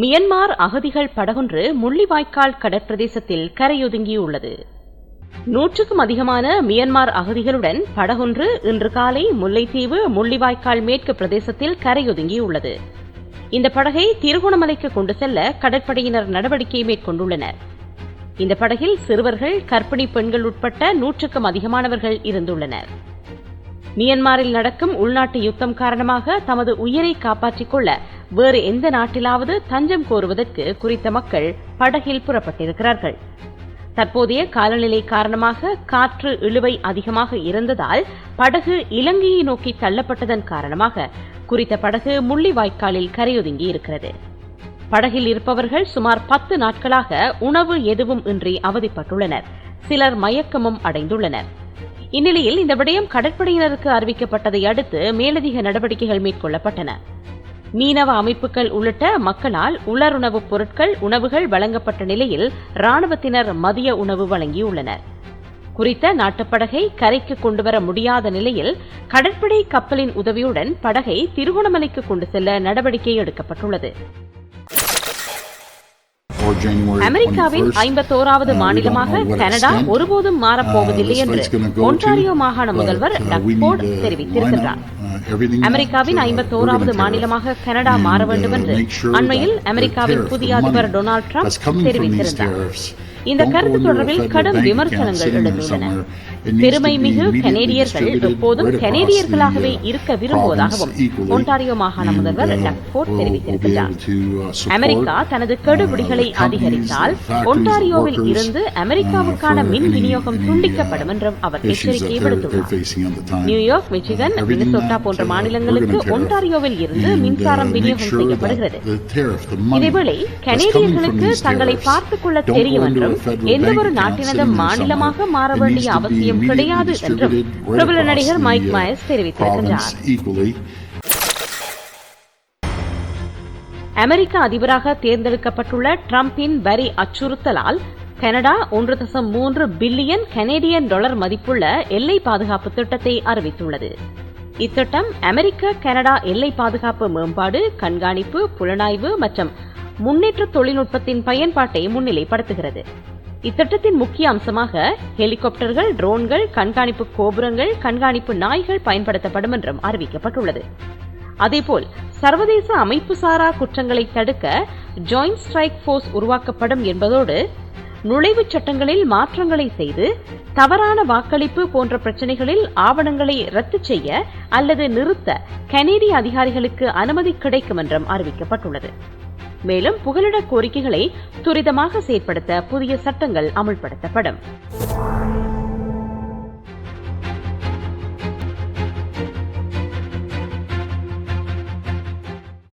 Myanmar அகதிகள் படகொன்று முள்ளிவாய்க்கால் கடற்பிரதேசத்தில் கரையொதுங்கியுள்ளது. நூற்றுக்கும் அதிகமான மியன்மார் அகதிகளுடன் படகொன்று இன்று காலை முல்லைத்தீவு முள்ளிவாய்க்கால் மேற்கு பிரதேசத்தில் கரையொதுங்கியுள்ளது. இந்த படகை திருகோணமலைக்கு கொண்டு செல்ல கடற்படையினர் நடவடிக்கை மேற்கொண்டுள்ளனர். இந்த படகில் சிறுவர்கள் கர்ப்பிணி பெண்கள் உட்பட்ட நூற்றுக்கும் அதிகமானவர்கள் இருந்துள்ளனர். மியன்மாரில் நடக்கும் உள்நாட்டு யுத்தம் காரணமாக தமது உயிரை காப்பாற்றிக் கொள்ள வேறு எந்த நாட்டிலாவது தஞ்சம் கோருவதற்கு குறித்த மக்கள் படகில் புறப்பட்டிருக்கிறார்கள். தற்போதைய காலநிலை காரணமாக காற்று இழுவை அதிகமாக இருந்ததால் படகு இலங்கையை நோக்கி தள்ளப்பட்டதன் காரணமாக குறித்த படகு முள்ளிவாய்க்காலில் கரையொதுங்கி இருக்கிறது. படகில் இருப்பவர்கள் சுமார் பத்து நாட்களாக உணவு எதுவும் இன்றி அவதிப்பட்டுள்ளனர். சிலர் மயக்கமும் அடைந்துள்ளனர். இந்நிலையில் இந்த விடயம் கடற்படையினருக்கு அறிவிக்கப்பட்டதை அடுத்து மேலதிக நடவடிக்கைகள் மேற்கொள்ளப்பட்டன. மீனவ அமைப்புகள் உள்ளிட்ட மக்களால் உலருணவுப் பொருட்கள் உணவுகள் வழங்கப்பட்ட நிலையில் ராணுவத்தினர் மதிய உணவு வழங்கியுள்ளனர். குறித்த நாட்டுப்படகை கரைக்கு கொண்டுவர முடியாத நிலையில் கடற்படை கப்பலின் உதவியுடன் படகை திருகோணமலைக்கு கொண்டு செல்ல நடவடிக்கை எடுக்கப்பட்டுள்ளது. அமெரிக்காவின் 21st. ஐம்பத்தோராவது Uh, மாநிலமாக கனடா ஒருபோதும் மாறப்போவதில்லை uh, என்று ஒன்டாரியோ மாகாண முதல்வர் uh, to தெரிவித்திருக்கிறார் uh, அமெரிக்காவின் uh, ஐம்பத்தோராவது மாநிலமாக கனடா மாற uh, வேண்டும் என்று அண்மையில் அமெரிக்காவின் புதிய அதிபர் டொனால்ட் ட்ரம்ப் தெரிவித்திருந்தார் இந்த கருத்து தொடர்பில் கடும் விமர்சனங்கள் எழுந்துள்ளன பெருமை மிகு கனேடியர்கள் எப்போதும் கனேடியர்களாகவே uh, இருக்க விரும்புவதாகவும். ஒன்டாரியோ மாகாண முதல்வர் uh, டக்ஃபோர்ட் தெரிவித்திருக்கிறார் uh, அமெரிக்கா தனது கெடுபிடிகளை uh, அதிகரித்தால் ஒன்டாரியோவில் இருந்து uh, அமெரிக்காவுக்கான மின் விநியோகம் துண்டிக்கப்படும் uh, என்றும் அவர் எச்சரிக்கை விடுத்துள்ளார். நியூயார்க் மிச்சிகன் Uh, மினிசோட்டா போன்ற uh, மாநிலங்களுக்கு ஒன்டாரியோவில் இருந்து uh, மின்சாரம் விநியோகம் செய்யப்படுகிறது இதேவேளை கனேடியர்களுக்கு தங்களை பார்த்துக் கொள்ள தெரியும் a என்றும் எந்த ஒரு there மாநிலமாக. மாற வேண்டிய அவசியம் கிடையாது என்றும் பிரபல நடிகர் மைக் uh, மயஸ் தெரிவித்திருக்கின்றார். அமெரிக்க அதிபராக தேர்ந்தெடுக்கப்பட்டுள்ள டிரம்பின் வரி அச்சுறுத்தலால் கனடா ஒன்று தசம் மூன்று பில்லியன் கனேடியன் டாலர் மதிப்புள்ள எல்லை பாதுகாப்பு திட்டத்தை அறிவித்துள்ளது இத்திட்டம் அமெரிக்க கனடா எல்லை பாதுகாப்பு மேம்பாடு கண்காணிப்பு புலனாய்வு மற்றும் முன்னேற்ற தொழில்நுட்பத்தின் பயன்பாட்டை முன்னிலைப்படுத்துகிறது. இத்திட்டத்தின் முக்கிய அம்சமாக ஹெலிகாப்டர்கள் ட்ரோன்கள் கண்காணிப்பு கோபுரங்கள் கண்காணிப்பு நாய்கள் பயன்படுத்தப்படும் என்றும் அறிவிக்கப்பட்டுள்ளது. அதேபோல் சர்வதேச அமைப்புசாரா குற்றங்களை தடுக்க ஜாயிண்ட் ஸ்ட்ரைக் போர்ஸ் உருவாக்கப்படும் என்பதோடு நுழைவுச் சட்டங்களில் மாற்றங்களை செய்து தவறான வாக்களிப்பு போன்ற பிரச்சனைகளில் ஆவணங்களை ரத்து செய்ய அல்லது நிறுத்த கனேடிய அதிகாரிகளுக்கு அனுமதி கிடைக்கும் என்றும் அறிவிக்கப்பட்டுள்ளது. மேலும் புகலிட கோரிக்கைகளை துரிதமாக செயற்படுத்த புதிய சட்டங்கள் அமுல்படுத்தப்படும்.